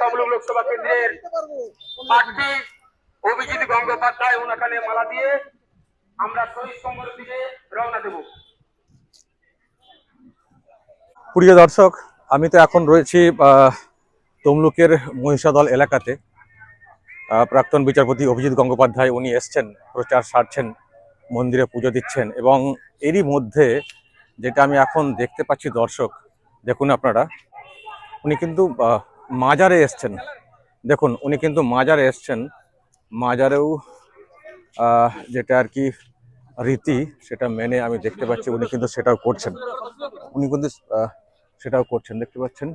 তমলুক লোকসভা কেন্দ্রের প্রার্থী অভিজিৎ গঙ্গোপাধ্যায় ওনাখানে মালা দিয়ে আমরা শহীদ স্তম্ভের দিকে রওনা দেবো। প্রিয় দর্শক আমি তো এখন রয়েছি তমলুকের মহিষাদল এলাকাতে। প্রাক্তন বিচারপতি অভিজিৎ গঙ্গোপাধ্যায় উনি এসছেন প্রচার সারছেন মন্দিরে পুজো দিচ্ছেন এবং এরই মধ্যে যেটা আমি এখন দেখতে পাচ্ছি দর্শক দেখুন আপনারা উনি কিন্তু মাজারে এসছেন। দেখুন, উনি কিন্তু মাজারে এসছেন। মাজারেও যেটা আর কি রীতি, সেটা মেনে আমি দেখতে পাচ্ছি, উনি কিন্তু সেটাও করছেন। উনি কিন্তু সেটাও করছেন। দেখতে পাচ্ছেন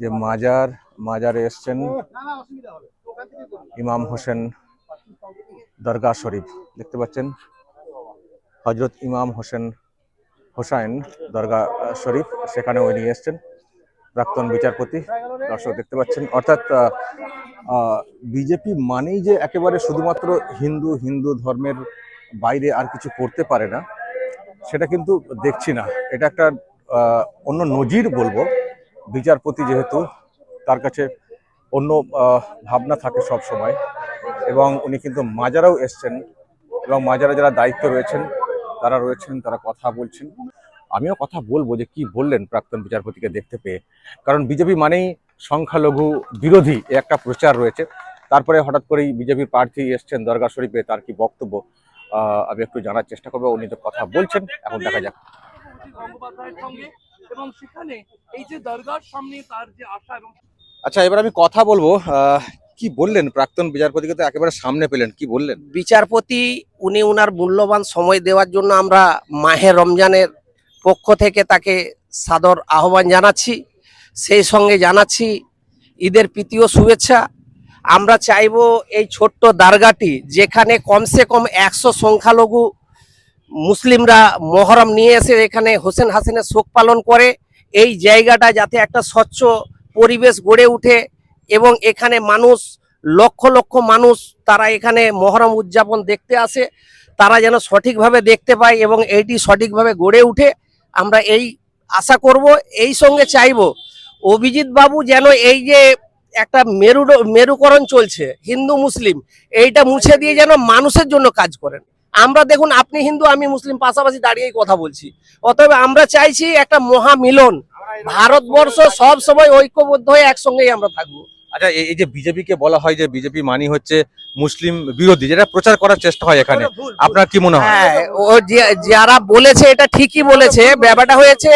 যে মাজার, মাজারে এসছেন ইমাম হোসেন দরগা শরীফ। দেখতে পাচ্ছেন হজরত ইমাম হোসেন হোসাইন দরগা শরীফ, সেখানে উনি এসছেন। প্রাক্তন বিচারপতি, দর্শক দেখতে পাচ্ছেন। অর্থাৎ বিজেপি মানেই যে একেবারে শুধুমাত্র হিন্দু হিন্দু ধর্মের বাইরে আর কিছু করতে পারে না, সেটা কিন্তু দেখছি না। এটা একটা অন্য নজির বলব। বিচারপতি যেহেতু, তার কাছে অন্য ভাবনা থাকে সব সময়। এবং উনি কিন্তু মাজারাও এসছেন এবং মাজারা যারা দায়িত্ব রয়েছেন, তারা রয়েছেন, তারা কথা বলছেন। আমিও কথা বলব যে কি বললেন প্রাক্তন বিচারপতিকে দেখতে পেয়ে। কারণ বিজেপি মানেই সংখ্যালঘু বিরোধী এ একটা প্রচার রয়েছে। তারপরে হঠাৎ করেই বিজেপির প্রার্থী এসছেন দরগা শরীফে তার কি বক্তব্য? আমি একটু জানার চেষ্টা করব উনি তো কথা বলছেন এখন দেখা যাক। এবং সেখানে এই যে দরগার সামনে তার যে আশা এবং আচ্ছা এবার আমি কথা বলব আহ, কি বললেন প্রাক্তন বিচারপতিকে তো একেবারে সামনে পেলেন কি বললেন? বিচারপতি উনি উনার মূল্যবান সময় দেওয়ার জন্য আমরা মাহে রমজানের পক্ষ থেকে তাকে সাদর আহ্বান জানাচ্ছি। সেই সঙ্গে জানাচ্ছি, ঈদের প্রীতীয় শুভেচ্ছা। আমরা চাইব এই ছোট্ট দারগাটি, যেখানে কমসে কম একশো সংখ্যালঘু মুসলিমরা মহরম নিয়ে এসে এখানে হোসেন হাসিনের শোক পালন করে। এই জায়গাটা যাতে একটা স্বচ্ছ পরিবেশ গড়ে উঠে এবং এখানে মানুষ, লক্ষ লক্ষ মানুষ তারা এখানে মহরম উদযাপন দেখতে আসে। তারা যেন সঠিকভাবে দেখতে পায় এবং এইটি সঠিকভাবে গড়ে উঠে। আমরা এই আশা করব, এই সঙ্গে চাইব অভিজিৎ বাবু যেন এই যে একটা মেরু মেরুকরণ চলছে, হিন্দু, মুসলিম, এইটা মুছে দিয়ে যেন মানুষের জন্য কাজ করেন। আমরা দেখুন, আপনি হিন্দু, আমি মুসলিম, পাশাপাশি দাঁড়িয়েই কথা বলছি। অতএব আমরা চাইছি একটা মহামিলন, ভারতবর্ষ সব সময় ঐক্যবদ্ধ হয়ে একসঙ্গেই আমরা থাকব। আচ্ছা এই- যে বিজেপিকে বলা হয় যে বিজেপি মানি হচ্ছে মুসলিম বিরোধী যেটা প্রচার করার চেষ্টা হয় এখানে আপনার কি মনে হয়? হ্যাঁ ও যারা বলেছে এটা ঠিকই বলেছে ব্যাপারটা হয়েছে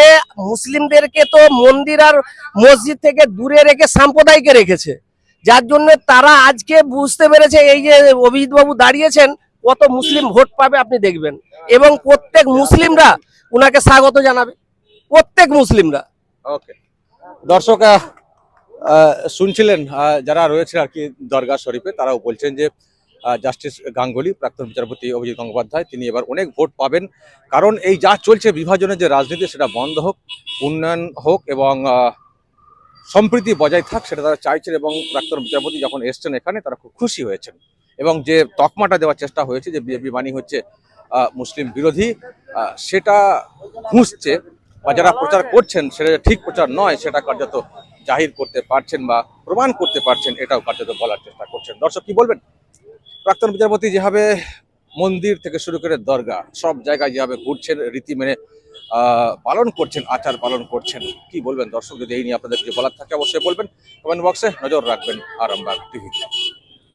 মুসলিমদেরকে তো মন্দির আর মসজিদ থেকে দূরে রেখে সাম্প্রদায়িকে রেখেছে। যার জন্য তারা আজকে বুঝতে পেরেছে এই যে অভিজিৎ বাবু দাঁড়িয়েছেন কত মুসলিম ভোট পাবে আপনি দেখবেন। এবং প্রত্যেক মুসলিমরা উনাকে স্বাগত জানাবে। প্রত্যেক মুসলিমরা। ওকে দর্শক শুনছিলেন যারা রয়েছে আর কি দরগা শরীফে তারাও বলছেন যে জাস্টিস গাঙ্গুলি, প্রাক্তন বিচারপতি অভিজিৎ গঙ্গোপাধ্যায়, তিনি এবার অনেক ভোট পাবেন। কারণ এই যা চলছে বিভাজনের যে রাজনীতি, সেটা বন্ধ হোক, উন্নয়ন হোক এবং সম্প্রীতি বজায় থাক, সেটা তারা চাইছেন এবং প্রাক্তন বিচারপতি যখন এসছেন এখানে, তারা খুব খুশি হয়েছেন। এবং যে তকমাটা দেওয়ার চেষ্টা হয়েছে, যে বিজেপি মানি হচ্ছে মুসলিম বিরোধী সেটা খুঁজছে বা যারা প্রচার করছেন, সেটা ঠিক প্রচার নয়, সেটা কার্যত জাহির করতে পারছেন বা প্রমাণ করতে পারছেন, এটাও কার্যত বলার চেষ্টা করছেন। দর্শক, কি বলবেন? প্রাক্তন বিচারপতি যেভাবে মন্দির থেকে শুরু করে দরগা, সব জায়গায় যেভাবে ঘুরছেন, রীতি মেনে পালন করছেন, আচার পালন করছেন, কি বলবেন দর্শক, যদি এই নিয়ে আপনাদের কিছু বলার থাকে, অবশ্যই বলবেন। কমেন্ট বক্সে নজর রাখবেন আরামবাগ টিভিতে।